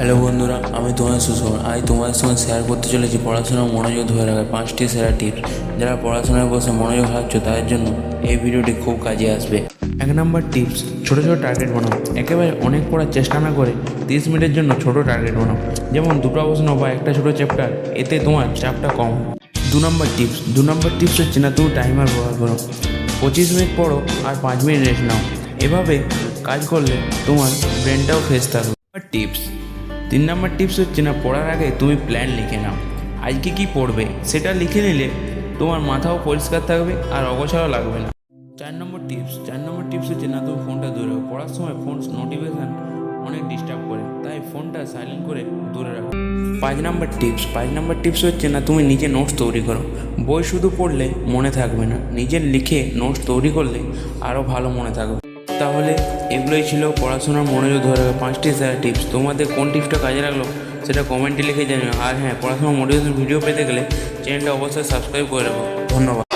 Hello বন্ধুরা, আমি তোমার সুষমা আজ তোমাদের সঙ্গে শেয়ার করতে চলেছি পড়াশোনার মনোযোগ ধরে রাখার পাঁচটি সেরা টিপস যারা পড়াশোনায় বসে মনোযোগ হারাচ্ছ, তাদের জন্য এই ভিডিওটি খুব কাজে আসবে। এক নম্বর টিপস ছোটো ছোটো টার্গেট বানাও। একেবারে অনেক পড়ার চেষ্টা না করে তিরিশ মিনিটের জন্য ছোট টার্গেট বানাও। যেমন দুটো প্রশ্ন বা একটা ছোটো চ্যাপ্টার এতে তোমার চাপটা কম। দু নম্বর টিপস দু নম্বর টিপস হচ্ছে না, তুমি টাইমার ব্যবহার করো। পঁচিশ মিনিট পড়ো আর পাঁচ মিনিট রেস্ট নাও। এভাবে কাজ করলে তোমার ব্রেনটাও ফ্রেশ থাকবে। টিপস তিন নম্বর টিপস হচ্ছে না, পড়ার আগে তুমি প্ল্যান লিখে নাও। আজকে কি পড়বে সেটা লিখে নিলে তোমার মাথাও পরিষ্কার থাকবে আর অগোছাও লাগবে না। চার নম্বর টিপস চার নম্বর টিপস হচ্ছে না, তুমি ফোনটা দূরে রাখো। পড়ার সময় ফোন নোটিফিকেশান অনেক ডিস্টার্ব করে, তাই ফোনটা সাইলেন্ট করে দূরে রাখো। পাঁচ নম্বর টিপস পাঁচ নম্বর টিপস হচ্ছে না, তুমি নিজে নোটস তৈরি করো। বই শুধু পড়লে মনে থাকবে না নিজের লিখে নোটস তৈরি করলে আরও ভালো মনে থাকবে। তাহলে এগুলোই ছিল পড়াশোনার মনোযোগ ধরে পাঁচটি স্যার টিপস তোমাদের কোন টিপসটা কাজে লাগল সেটা কমেন্টে লিখে জানিও। আর হ্যাঁ পড়াশোনার মোটিভেশন ভিডিও পেতে গেলে চ্যানেলটা অবশ্যই সাবস্ক্রাইব করে রাখো। ধন্যবাদ।